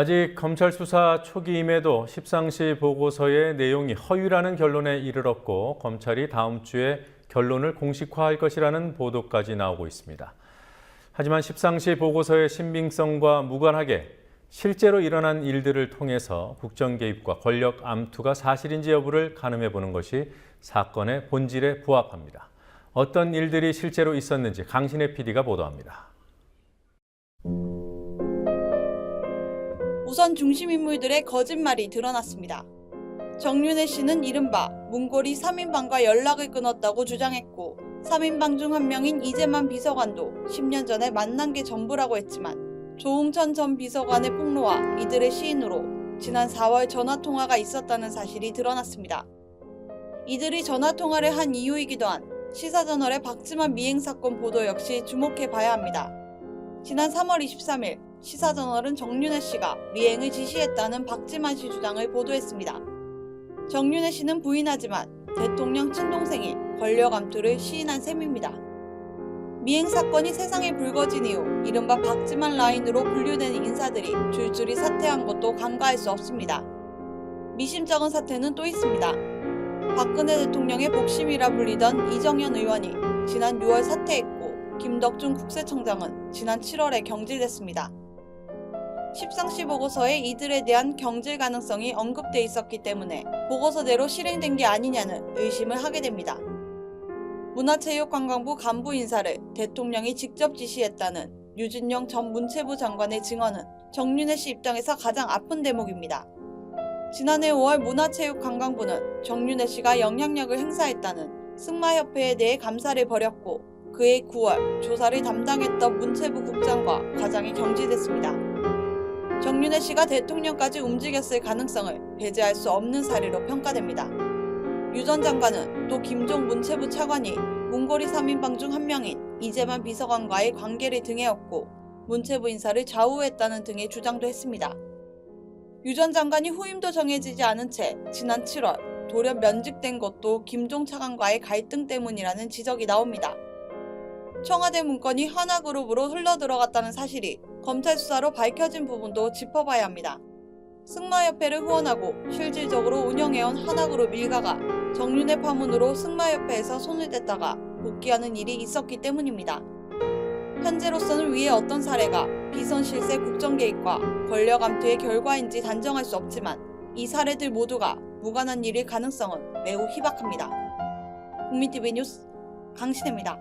아직 검찰 수사 초기임에도 십상시 보고서의 내용이 허위라는 결론에 이르렀고 검찰이 다음 주에 결론을 공식화할 것이라는 보도까지 나오고 있습니다. 하지만 십상시 보고서의 신빙성과 무관하게 실제로 일어난 일들을 통해서 국정 개입과 권력 암투가 사실인지 여부를 가늠해 보는 것이 사건의 본질에 부합합니다. 어떤 일들이 실제로 있었는지 강신의 PD가 보도합니다. 우선 중심 인물들의 거짓말이 드러났습니다. 정윤혜 씨는 이른바 문고리 3인방과 연락을 끊었다고 주장했고 3인방 중 한 명인 이재만 비서관도 10년 전에 만난 게 전부라고 했지만 조홍천 전 비서관의 폭로와 이들의 시인으로 지난 4월 전화통화가 있었다는 사실이 드러났습니다. 이들이 전화통화를 한 이유이기도 한 시사저널의 박지만 미행 사건 보도 역시 주목해 봐야 합니다. 지난 3월 23일 시사저널은 정윤혜 씨가 미행을 지시했다는 박지만 씨 주장을 보도했습니다. 정윤혜 씨는 부인하지만 대통령 친동생이 권력 암투를 시인한 셈입니다. 미행 사건이 세상에 불거진 이후 이른바 박지만 라인으로 분류되는 인사들이 줄줄이 사퇴한 것도 간과할 수 없습니다. 미심쩍은 사태는 또 있습니다. 박근혜 대통령의 복심이라 불리던 이정현 의원이 지난 6월 사퇴했고 김덕준 국세청장은 지난 7월에 경질됐습니다. 십상시 보고서에 이들에 대한 경질 가능성이 언급돼 있었기 때문에 보고서대로 실행된 게 아니냐는 의심을 하게 됩니다. 문화체육관광부 간부 인사를 대통령이 직접 지시했다는 유진영 전 문체부 장관의 증언은 정윤혜 씨 입장에서 가장 아픈 대목입니다. 지난해 5월 문화체육관광부는 정윤혜 씨가 영향력을 행사했다는 승마협회에 대해 감사를 벌였고 그해 9월 조사를 담당했던 문체부 국장과 과장이 경질됐습니다. 정윤혜 씨가 대통령까지 움직였을 가능성을 배제할 수 없는 사례로 평가됩니다. 유 전 장관은 또 김종 문체부 차관이 문고리 3인방 중 한 명인 이재만 비서관과의 관계를 등에었고 문체부 인사를 좌우했다는 등의 주장도 했습니다. 유 전 장관이 후임도 정해지지 않은 채 지난 7월 돌연 면직된 것도 김종 차관과의 갈등 때문이라는 지적이 나옵니다. 청와대 문건이 하나그룹으로 흘러들어갔다는 사실이 검찰 수사로 밝혀진 부분도 짚어봐야 합니다. 승마협회를 후원하고 실질적으로 운영해온 하나그룹 일가가 정윤회 파문으로 승마협회에서 손을 댔다가 복귀하는 일이 있었기 때문입니다. 현재로서는 위의 어떤 사례가 비선 실세 국정 개입과 권력 암투의 결과인지 단정할 수 없지만 이 사례들 모두가 무관한 일일 가능성은 매우 희박합니다. 국민TV 뉴스 강신혜입니다.